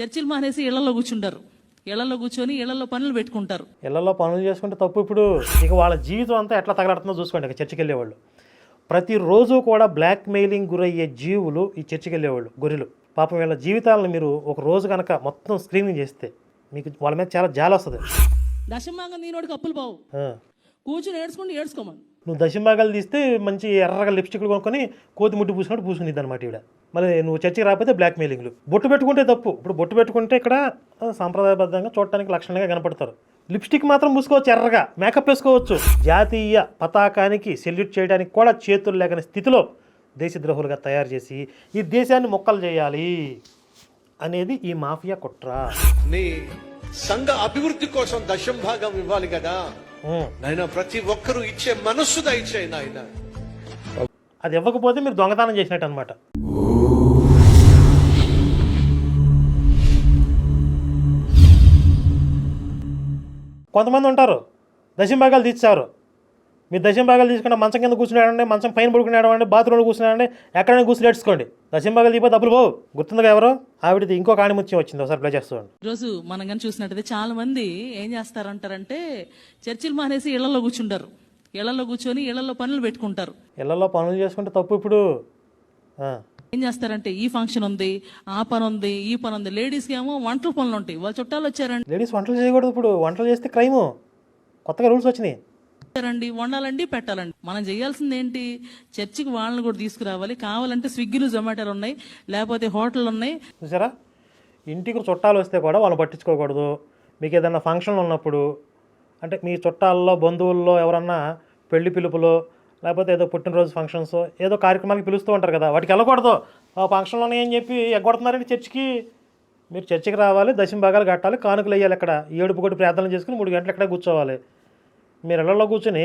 చర్చిలు మానేసి ఇళ్ళలో కూర్చుంటారు. ఇళ్ళలో కూర్చొని ఇళ్ళలో పనులు పెట్టుకుంటారు. ఇళ్ళలో పనులు చేసుకుంటే తప్పు. ఇప్పుడు ఇక వాళ్ళ జీవితం అంతా ఎట్లా తగలడుతుందో చూసుకోండి ఇక చర్చికి వెళ్ళేవాళ్ళు. ప్రతిరోజు కూడా బ్లాక్ మెయిలింగ్ గురయ్యే జీవులు ఈ చర్చికి వెళ్ళేవాళ్ళు గొర్రెలు. పాపం వీళ్ళ జీవితాలను మీరు ఒక రోజు కనుక మొత్తం స్క్రీనింగ్ చేస్తే మీకు వాళ్ళ మీద చాలా జాలి వస్తుంది. దశమాంగం దీనోడికి అప్పులు బావు. కూర్చుని ఏడ్చుకుంటూ ఏడ్చుకోమని. నువ్వు దశంభాగాలు తీస్తే మంచి ఎర్రగా లిప్స్టిక్లు కొనుక్కొని కోతి ముట్టి పూసినట్టు పూసుకునిద్ది అనమాట ఈవిడ. మళ్ళీ నువ్వు చర్చికి రాకపోతే బ్లాక్ మెయిలింగ్లు బొట్టు పెట్టుకుంటే తప్పు. ఇప్పుడు బొట్టు పెట్టుకుంటే ఇక్కడ సాంప్రదాయబద్ధంగా చూడటానికి లక్షణంగా కనపడతారు. లిప్స్టిక్ మాత్రం పూసుకోవచ్చు ఎర్రగా. మేకప్ వేసుకోవచ్చు. జాతీయ పతాకానికి సెల్యూట్ చేయడానికి కూడా చేతులు లేకని స్థితిలో దేశద్రోహులుగా తయారు చేసి ఈ దేశాన్ని మొక్కలు చేయాలి అనేది ఈ మాఫియా కుట్ర. నీ సంఘ అభివృద్ధి కోసం దశం భాగం ఇవ్వాలి కదా. నాయన ప్రతి ఒక్కరూ ఇచ్చే మనస్సు దయచేయి నాయన. అది ఇవ్వకపోతే మీరు దొంగతనం చేసినట్టు అనమాట కొంతమంది ఉంటారు దశంభాగాలు తీర్చారు. మీరు దశంభాగాలు తీసుకున్న మంచం కింద కూర్చున్నాడండి మంచం పైన పడుకున్నాడండి బాత్రూంలో కూర్చున్నాడండి ఎక్కడైనా కూర్చుని ఏడ్చుకోండి. దశంభాగాలు తీపోతే డబ్బులు పోవు. గుర్తుందిగా ఎవరో? ఆవిడది ఇంకొక ఆణిముత్యం వచ్చింది ఒకసారి ప్లే చేస్తాను ఈరోజు మనం కానీ చూసినట్టయితే చాలా మంది ఏం చేస్తారంటారంటే చర్చిలు మానేసి ఇళ్ళలో కూర్చుంటారు. ఇళ్ళలో కూర్చొని ఇళ్ళలో పనులు పెట్టుకుంటారు. ఇళ్ళలో పనులు చేసుకుంటే తప్పు ఇప్పుడు. ఏం చేస్తారంటే ఈ ఫంక్షన్ ఉంది ఆ పని ఉంది ఈ పని ఉంది. లేడీస్కి ఏమో వంటల పనులు ఉంటాయి. వాళ్ళ చుట్టాలు వచ్చారండి లేడీస్ వంటలు చేయకూడదు ఇప్పుడు. వంటలు చేస్తే క్రైము. కొత్తగా రూల్స్ వచ్చినాయి. రండి వండాలండి పెట్టాలండి. మనం చేయాల్సింది ఏంటి? చర్చికి వాళ్ళని కూడా తీసుకురావాలి. కావాలంటే స్విగ్గీలు జొమాటోలు ఉన్నాయి. లేకపోతే హోటల్ ఉన్నాయి. చూసారా? ఇంటికి చుట్టాలు వస్తే కూడా వాళ్ళు పట్టించుకోకూడదు. మీకు ఏదైనా ఫంక్షన్లు ఉన్నప్పుడు అంటే మీ చుట్టాల్లో బంధువుల్లో ఎవరన్నా పెళ్ళి పిలుపులో లేకపోతే ఏదో పుట్టినరోజు ఫంక్షన్స్ ఏదో కార్యక్రమానికి పిలుస్తూ ఉంటారు కదా వాటికి వెళ్ళకూడదు. ఆ ఫంక్షన్లోనే అని చెప్పి ఎగ్గొడుతున్నారండి చర్చికి. మీరు చర్చికి రావాలి దశం భాగాలు కట్టాలి కానుకలు వేయాలి ఇక్కడ ఏడుపు కొట్టి ప్రార్థనలు చేసుకుని మూడు గంటలు ఎక్కడ కూర్చోవాలి. మీరు ఇళ్ళలో కూర్చుని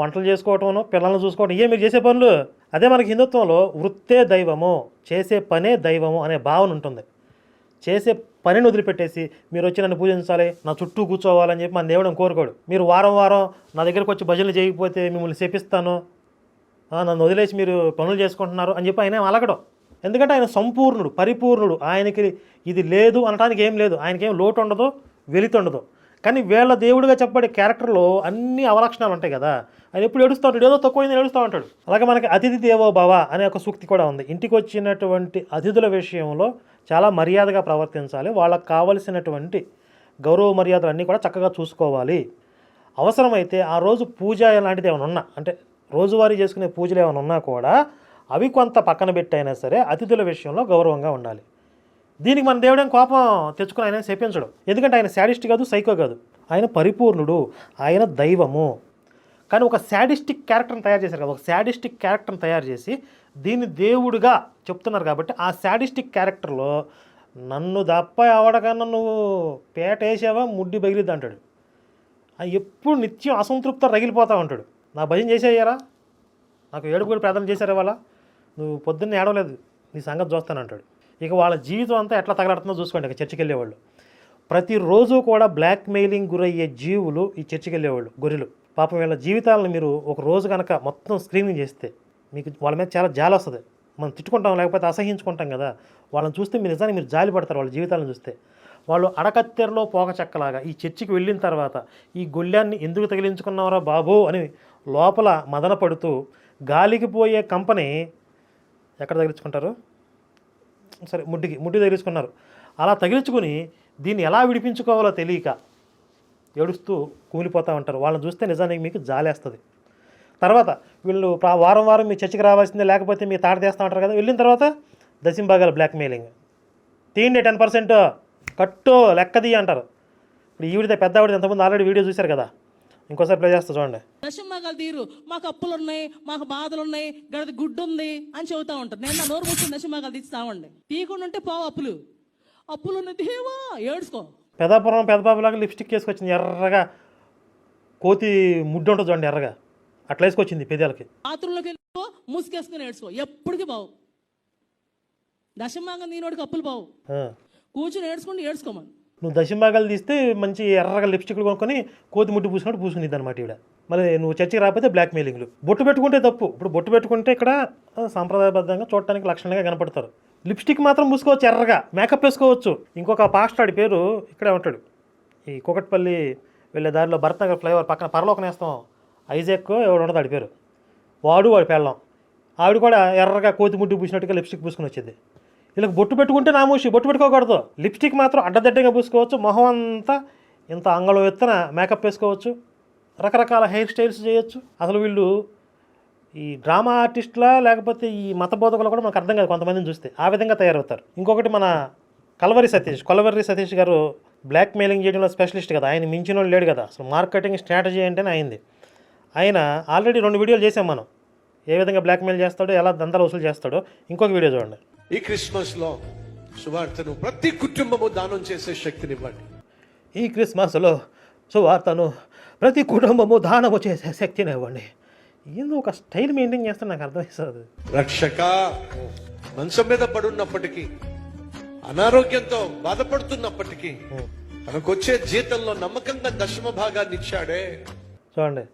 వంటలు చేసుకోవటం పిల్లల్ని చూసుకోవటం ఇవే మీరు చేసే పనులు. అదే మనకి హిందుత్వంలో వృత్తే దైవము చేసే పనే దైవము అనే భావన ఉంటుంది. చేసే పనిని వదిలిపెట్టేసి మీరు వచ్చి నన్ను పూజించాలి నా చుట్టూ కూర్చోవాలని చెప్పి మన దేవుడు కోరుకోడు. మీరు వారం వారం నా దగ్గరకు వచ్చి భజనలు చేయకపోతే మిమ్మల్ని శపిస్తాను. నన్ను వదిలేసి మీరు పనులు చేసుకుంటున్నారు అని చెప్పి ఆయన అలగడం ఎందుకంటే ఆయన సంపూర్ణుడు పరిపూర్ణుడు. ఆయనకి ఇది లేదు అనడానికి ఏం లేదు. ఆయనకేం లోటు ఉండదు వెలితుండదు కానీ వీళ్ళ దేవుడిగా చెప్పబడే క్యారెక్టర్లో అన్ని అవలక్షణాలు ఉంటాయి కదా. ఆయన ఎప్పుడు ఏడుస్తూ ఉంటాడు? ఏదో తక్కువైంది ఏడుస్తూ ఉంటాడు. అలాగే మనకి అతిథి దేవో భవ అనే ఒక సూక్తి కూడా ఉంది. ఇంటికి వచ్చినటువంటి అతిథుల విషయంలో చాలా మర్యాదగా ప్రవర్తించాలి. వాళ్ళకి కావలసినటువంటి గౌరవ మర్యాదలు అన్నీ కూడా చక్కగా చూసుకోవాలి. అవసరమైతే ఆ రోజు పూజ లాంటిది ఏమైనా ఉన్నా అంటే రోజువారీ చేసుకునే పూజలు ఏమైనా ఉన్నా కూడా అవి కొంత పక్కన పెట్టైనా సరే అతిథుల విషయంలో గౌరవంగా ఉండాలి. దీనికి మన దేవుడేం కోపం తెచ్చుకుని ఆయన శపించడు. ఎందుకంటే ఆయన శాడిస్ట్ కాదు సైకో కాదు. ఆయన పరిపూర్ణుడు ఆయన దైవము. కానీ ఒక శాడిస్టిక్ క్యారెక్టర్ని తయారు చేశారు కదా ఒక శాడిస్టిక్ క్యారెక్టర్ని తయారు చేసి దీన్ని దేవుడుగా చెప్తున్నారు కాబట్టి ఆ శాడిస్టిక్ క్యారెక్టర్లో నన్ను తప్ప ఎవడకన్నా నువ్వు పేట వేసావా ముడ్డి బగిలిద్ది అంటాడు. ఆ ఎప్పుడు నిత్యం అసంతృప్త రగిలిపోతా ఉంటాడు. నా భజన చేసేయ్యారా? నాకు ఏడుపు కూడా ప్రార్థన చేశారు ఇవాళ? నువ్వు పొద్దున్న ఏడవలేదు నీ సంగతి చూస్తానంటాడు. ఇక వాళ్ళ జీవితం అంతా ఎట్లా తగలడుతుందో చూసుకోండి ఇక చర్చికి వెళ్ళేవాళ్ళు ప్రతిరోజు కూడా బ్లాక్ మెయిలింగ్ గురయ్యే జీవులు ఈ చర్చికి వెళ్ళేవాళ్ళు గొర్రెలు. పాపం వీళ్ళ జీవితాలను మీరు ఒక రోజు కనుక మొత్తం స్క్రీనింగ్ చేస్తే మీకు వాళ్ళ మీద చాలా జాలి వస్తుంది. మనం తిట్టుకుంటాం లేకపోతే అసహించుకుంటాం కదా వాళ్ళని చూస్తే మీరు నిజానికి మీరు జాలి పడతారు వాళ్ళ జీవితాలను చూస్తే. వాళ్ళు అడకత్తెరలో పోక చెక్కలాగా ఈ చర్చికి వెళ్ళిన తర్వాత ఈ గొల్లాన్ని ఎందుకు తగిలించుకున్నావరా బాబు అని లోపల మదన పడుతూ గాలికి పోయే కంపెనీ ఎక్కడ తగిలించుకుంటారు? సరే ముడ్డికి ముడ్డి తగిలించుకున్నారు. అలా తగిలించుకుని దీన్ని ఎలా విడిపించుకోవాలో తెలియక ఏడుస్తూ కూలిపోతూ ఉంటారు. వాళ్ళని చూస్తే నిజానికి మీకు జాలేస్తుంది. తర్వాత వీళ్ళు వారం వారం మీ చర్చికి రావాల్సిందే లేకపోతే మీ తాట తీస్తూ ఉంటారు కదా వెళ్ళిన తర్వాత దశంభాగాలు బ్లాక్మెయిలింగ్ తీయండి టెన్ పర్సెంట్ కట్టు లెక్కది అంటారు. ఇప్పుడు ఈవిడితే పెద్ద ఆవిడ ఎంతమంది ఆల్రెడీ వీడియో చూశారు కదా. ఇంకోసారి ప్లే చేస్తా చూడండి. దశమాగాలు తీరు మాకు అప్పులు ఉన్నాయి మాకు బాధలు ఉన్నాయి గడది గుడ్డు ఉంది అని చెబుతా ఉంటారు. నేను నా నోరు కూర్చొని దశమాగాలు తీస్తామండి తీయకుండా ఉంటే పోవు అప్పులు. అప్పులు ఉన్న దేవా ఏడ్చుకో పెదాపురం పెదబాబులాగా లిప్స్టిక్ వేసుకొచ్చింది ఎర్రగా. కోతి ముడ్డు ఉంటుంది చూడండి ఎర్రగా. అట్లా వేసుకొచ్చింది పెదాలకి. బాత్రూంలోకి వెళ్ళిపో మూసుకేసుకుని ఏడ్చుకో ఎప్పటికీ బావు. దశమాగం దీనోడికి అప్పులు బావు. కూర్చుని ఏడ్చుకుంటూ ఏడ్చుకోమని. నువ్వు దశంభాగాలు తీస్తే మంచి ఎర్రగా లిప్స్టిక్లు కొనుక్కొని కోతి ముట్టి పూసినట్టు పూసుకునిద్ది అనమాట ఈవిడ. మళ్ళీ నువ్వు చర్చికి రాకపోతే బ్లాక్ మెయిలింగ్లు బొట్టు పెట్టుకుంటే తప్పు. ఇప్పుడు బొట్టు పెట్టుకుంటే ఇక్కడ సాంప్రదాయబద్ధంగా చూడటానికి లక్షణంగా కనపడతారు. లిప్స్టిక్ మాత్రం పూసుకోవచ్చు ఎర్రగా. మేకప్ వేసుకోవచ్చు. ఇంకొక పాస్టాడి పేరు ఇక్కడే ఉంటాడు. ఈ కుకట్పల్లి వెళ్ళే దారిలో భరత్నగర్ ఫ్లైఓవర్ పక్కన పరలోక నేస్తాం. ఐజాక్ ఎవడు ఉండదు ఆడి పేరు. వాడు వాడి పెళ్ళం. ఆవిడ కూడా ఎర్రగా కోతి ముడ్డు పూసినట్టుగా లిప్స్టిక్ పూసుకుని వచ్చేది. వీళ్ళకి బొట్టు పెట్టుకుంటే నామూసి బొట్టు పెట్టుకోకూడదు. లిప్స్టిక్ మాత్రం అడ్డదడ్డంగా పూసుకోవచ్చు. మొహం అంతా ఇంత అంగళం ఎత్తున మేకప్ వేసుకోవచ్చు. రకరకాల హెయిర్ స్టైల్స్ చేయొచ్చు. అసలు వీళ్ళు ఈ డ్రామా ఆర్టిస్ట్లా లేకపోతే ఈ మత బోధకులు కూడా మనకు అర్థం కాదు కొంతమందిని చూస్తే. ఆ విధంగా తయారవుతారు. ఇంకొకటి మన కలవరి సతీష్ కొలవరి సతీష్ గారు బ్లాక్ మెయిలింగ్ చేయడంలో స్పెషలిస్ట్ కదా. ఆయన మించిన లేడు కదా. అసలు మార్కెటింగ్ స్ట్రాటజీ అంటేనే అయింది. ఆయన ఆల్రెడీ రెండు వీడియోలు చేసాం మనం. ఏ విధంగా బ్లాక్మెయిల్ చేస్తాడో ఎలా దందాలు వసూలు చేస్తాడో. ఇంకొక వీడియో చూడండి. ఈ క్రిస్మస్లో సువార్తను ప్రతి కుటుంబము దానం చేసే శక్తినివ్వండి. ఈ క్రిస్మస్లో సువార్తను ప్రతి కుటుంబము దానము చేసే శక్తిని ఇవ్వండి ఏందో ఒక స్టైల్ మెయింటైన్ చేస్తే నాకు అర్థమవుతుంది. రక్షక మంచం మీద పడున్నప్పటికీ అనారోగ్యంతో బాధపడుతున్నప్పటికీ తనకొచ్చే జీతంలో నమ్మకంగా దశమ భాగాన్ని ఇచ్చాడే. చూడండి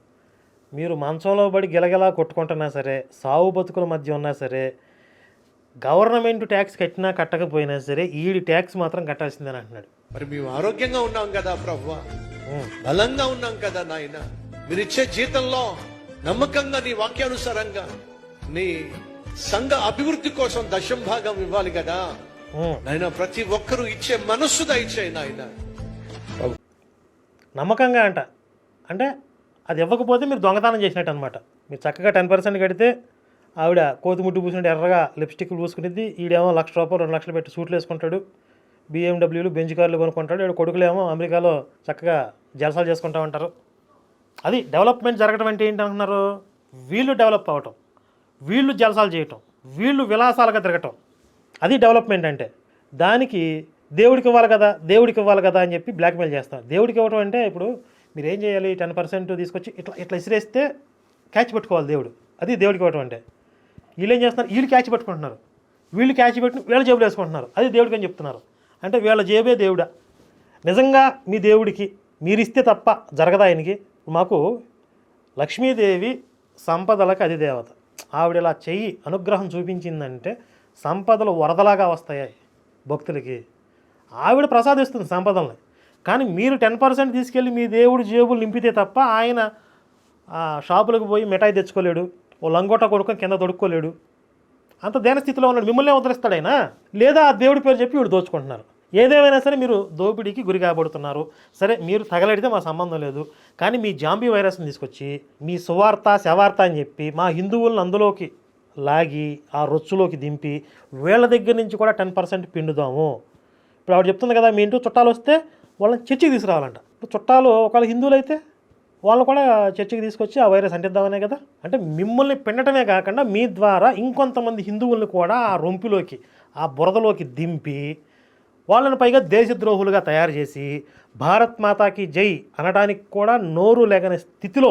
మీరు మంచంలో పడి గిలగిలా కొట్టుకుంటున్నా సరే సావు బతుకుల మధ్య ఉన్నా సరే గవర్నమెంట్ ట్యాక్స్ కట్టినా కట్టకపోయినా సరే ఈడి ట్యాక్స్ మాత్రం కట్టాల్సిందని అంటున్నాడు. మరి మేము ఆరోగ్యంగా ఉన్నాం కదా ప్రభు. బలంగా ఉన్నాం కదా నాయన? మీరిచ్చే జీతంలో నమ్మకంగా నీ వాక్యానుసారంగా నీ సంఘ అభివృద్ధి కోసం దశం భాగం ఇవ్వాలి కదా. నాయన ప్రతి ఒక్కరూ ఇచ్చే మనస్సు దయచేయి నాయన. నమ్మకంగా అంట. అంటే అది ఇవ్వకపోతే మీరు దొంగతనం చేసినట్టు అనమాట మీరు చక్కగా టెన్ పర్సెంట్ కడితే ఆవిడ కోతిముట్టు పూసినట్టు ఎర్రగా లిప్స్టిక్లు పూసుకునేది. ఈడేమో లక్ష రూపాయలు రెండు లక్షలు పెట్టి సూట్లు వేసుకుంటాడు. బీఎండబ్ల్యూలు బెంచ్ కార్లు కొనుక్కుంటాడు. ఇక్కడ కొడుకులేమో అమెరికాలో చక్కగా జలసాలు చేసుకుంటా ఉంటారు. అది డెవలప్మెంట్ జరగడం అంటే ఏంటి అంటున్నారు? వీళ్ళు డెవలప్ అవ్వటం వీళ్ళు జలసాలు చేయటం వీళ్ళు విలాసాలుగా తిరగటం. అది డెవలప్మెంట్ అంటే. దానికి దేవుడికి ఇవ్వాలి కదా దేవుడికి ఇవ్వాలి కదా అని చెప్పి బ్లాక్మెయిల్ చేస్తాం దేవుడికి ఇవ్వటం అంటే ఇప్పుడు మీరు ఏం చేయాలి? టెన్ పర్సెంట్ తీసుకొచ్చి ఇట్లా ఇట్లా ఇసిరేస్తే క్యాచ్ పెట్టుకోవాలి దేవుడు. అది దేవుడికి ఇవ్వటం అంటే. వీళ్ళు ఏం చేస్తున్నారు? వీళ్ళు క్యాచ్ పట్టుకుంటున్నారు. వీళ్ళు క్యాచ్ పెట్టుకుని వీళ్ళ జేబులు వేసుకుంటున్నారు. అది దేవుడికి అని చెప్తున్నారు. అంటే వీళ్ళ జేబే దేవుడా? నిజంగా మీ దేవుడికి మీరు ఇస్తే తప్ప జరగదా ఆయనకి? మాకు లక్ష్మీదేవి సంపదలకు అది దేవత ఆవిడ ఇలా చెయ్యి అనుగ్రహం చూపించిందంటే సంపదలు వరదలాగా వస్తాయి భక్తులకి. ఆవిడ ప్రసాదిస్తుంది సంపదల్ని. కానీ మీరు టెన్ పర్సెంట్ తీసుకెళ్ళి మీ దేవుడు జేబులు నింపితే తప్ప ఆయన ఆ షాపులకు పోయి మిఠాయి తెచ్చుకోలేడు. ఓ లంగోట కొడుకుని కింద తొడుక్కోలేడు. అంత దేన స్థితిలో ఉన్నాడు. మిమ్మల్ని ఉద్ధరిస్తాడు ఆయన. లేదా ఆ దేవుడి పేరు చెప్పి వీడు దోచుకుంటున్నారు. ఏదేమైనా సరే మీరు దోపిడీకి గురి కాబడుతున్నారు. సరే మీరు తగలడితే మా సంబంధం లేదు. కానీ మీ జాంబీ వైరస్ని తీసుకొచ్చి మీ సువార్త శవార్త అని చెప్పి మా హిందువులను అందులోకి లాగి ఆ రొచ్చులోకి దింపి వీళ్ళ దగ్గర నుంచి కూడా టెన్ పర్సెంట్ పిండుదాము. ఇప్పుడు ఆవిడ చెప్తుంది కదా మీ ఇంటూ చుట్టాలు వస్తే వాళ్ళని చర్చికి తీసుకురావాలంట. ఇప్పుడు చుట్టాలు ఒకవేళ హిందువులు అయితే వాళ్ళు కూడా చర్చికి తీసుకొచ్చి ఆ వైరస్ అంటిద్దామనే కదా? అంటే మిమ్మల్ని పిండటమే కాకుండా మీ ద్వారా ఇంకొంతమంది హిందువుల్ని కూడా ఆ రొంపిలోకి ఆ బురదలోకి దింపి వాళ్ళని పైగా దేశద్రోహులుగా తయారు చేసి భారత్ మాతాకి జై అనడానికి కూడా నోరు లేకని స్థితిలో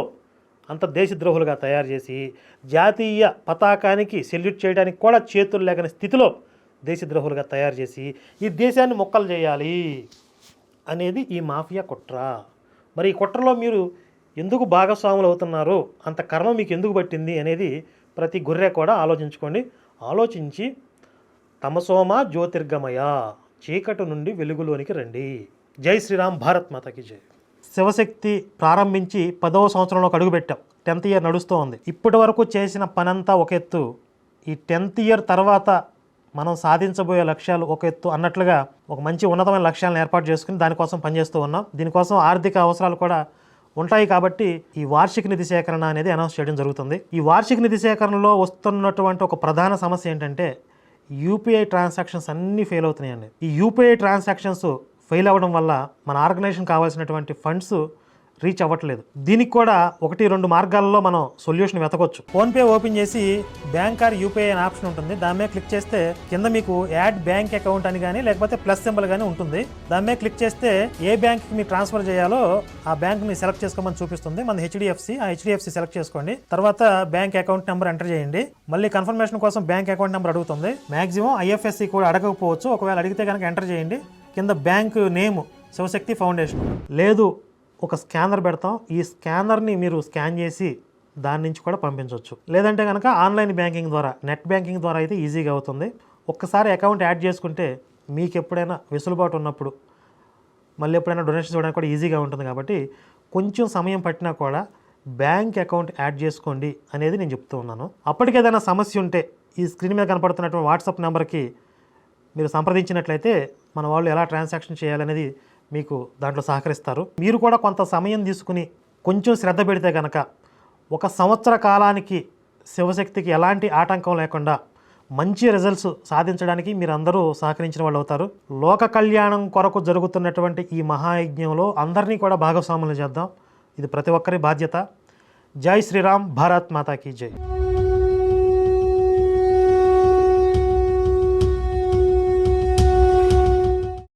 అంత దేశద్రోహులుగా తయారు చేసి జాతీయ పతాకానికి సెల్యూట్ చేయడానికి కూడా చేతులు లేకని స్థితిలో దేశద్రోహులుగా తయారు చేసి ఈ దేశాన్ని మొక్కలు చేయాలి అనేది ఈ మాఫియా కుట్ర. మరి ఈ కుట్రలో మీరు ఎందుకు భాగస్వాములు అవుతున్నారు? అంత కర్మ మీకు ఎందుకు పట్టింది? అనేది ప్రతి గొర్రె కూడా ఆలోచించుకోండి. ఆలోచించి తమసోమ జ్యోతిర్గమయ చీకటి నుండి వెలుగులోనికి రండి. జై శ్రీరామ్ భారత్ మాతకి జై. శివశక్తి ప్రారంభించి పదవ సంవత్సరంలో అడుగుపెట్టాం. టెన్త్ ఇయర్ నడుస్తూ ఉంది ఇప్పటి వరకు చేసిన పనంతా ఒక ఎత్తు. ఈ టెన్త్ ఇయర్ తర్వాత మనం సాధించబోయే లక్ష్యాలు ఒక ఎత్తు అన్నట్లుగా ఒక మంచి ఉన్నతమైన లక్ష్యాలను ఏర్పాటు చేసుకుని దానికోసం పనిచేస్తూ ఉన్నాం. దీనికోసం ఆర్థిక అవసరాలు కూడా ఉంటాయి కాబట్టి ఈ వార్షిక నిధి సేకరణ అనేది అనౌన్స్ చేయడం జరుగుతుంది. ఈ వార్షిక నిధి సేకరణలో వస్తున్నటువంటి ఒక ప్రధాన సమస్య ఏంటంటే యూపీఐ ట్రాన్సాక్షన్స్ అన్నీ ఫెయిల్ అవుతున్నాయండి. ఈ యూపీఐ ట్రాన్సాక్షన్స్ ఫెయిల్ అవ్వడం వల్ల మన ఆర్గనైజేషన్ కావాల్సినటువంటి ఫండ్స్ రీచ్ అవ్వట్లేదు. దీనికి కూడా ఒకటి రెండు మార్గాల్లో మనం సొల్యూషన్ వెతకొచ్చు. ఫోన్పే ఓపెన్ చేసి బ్యాంక్ ఆర్ యూపీఐ అనే ఆప్షన్ ఉంటుంది. దాని మీద క్లిక్ చేస్తే కింద మీకు యాడ్ బ్యాంక్ అకౌంట్ అని కానీ లేకపోతే ప్లస్ సింబల్ కానీ ఉంటుంది. దాని మీద క్లిక్ చేస్తే ఏ బ్యాంక్కి మీరు ట్రాన్స్ఫర్ చేయాలో ఆ బ్యాంక్ని సెలెక్ట్ చేసుకోమని చూపిస్తుంది. మన హెచ్డిఎఫ్సి ఆ హెచ్డిఎఫ్సి సెలెక్ట్ చేసుకోండి. తర్వాత బ్యాంక్ అకౌంట్ నెంబర్ ఎంటర్ చేయండి. మళ్ళీ కన్ఫర్మేషన్ కోసం బ్యాంక్ అకౌంట్ నెంబర్ అడుగుతుంది. మాక్సిమం ఐఎఫ్ఎస్సి కూడా అడగకపోవచ్చు. ఒకవేళ అడిగితే కనుక ఎంటర్ చేయండి. కింద బ్యాంక్ నేమ్ శివశక్తి ఫౌండేషన్. లేదు ఒక స్కానర్ పెడతాం. ఈ స్కానర్ని మీరు స్కాన్ చేసి దాని నుంచి కూడా పంపించవచ్చు లేదంటే కనుక ఆన్లైన్ బ్యాంకింగ్ ద్వారా నెట్ బ్యాంకింగ్ ద్వారా అయితే ఈజీగా అవుతుంది. ఒక్కసారి అకౌంట్ యాడ్ చేసుకుంటే మీకు ఎప్పుడైనా వెసులుబాటు ఉన్నప్పుడు మళ్ళీ ఎప్పుడైనా డొనేషన్ చేయడానికి కూడా ఈజీగా ఉంటుంది కాబట్టి కొంచెం సమయం పట్టినా కూడా బ్యాంక్ అకౌంట్ యాడ్ చేసుకోండి అనేది నేను చెప్తూ ఉన్నాను. అప్పటికి ఏదైనా సమస్య ఉంటే ఈ స్క్రీన్ మీద కనపడుతున్నటువంటి వాట్సాప్ నెంబర్కి మీరు సంప్రదించినట్లయితే మన వాళ్ళు ఎలా ట్రాన్సాక్షన్ చేయాలనేది మీకు దాంట్లో సహకరిస్తారు. మీరు కూడా కొంత సమయం తీసుకుని కొంచెం శ్రద్ధ పెడితే కనుక ఒక సంవత్సర కాలానికి శివశక్తికి ఎలాంటి ఆటంకం లేకుండా మంచి రిజల్ట్స్ సాధించడానికి మీరు అందరూ సహకరించిన వాళ్ళు అవుతారు. లోక కళ్యాణం కొరకు జరుగుతున్నటువంటి ఈ మహాయజ్ఞంలో అందరినీ కూడా భాగస్వాములు చేద్దాం. ఇది ప్రతి ఒక్కరి బాధ్యత. జై శ్రీరామ్ భారత్ మాతాకి జై.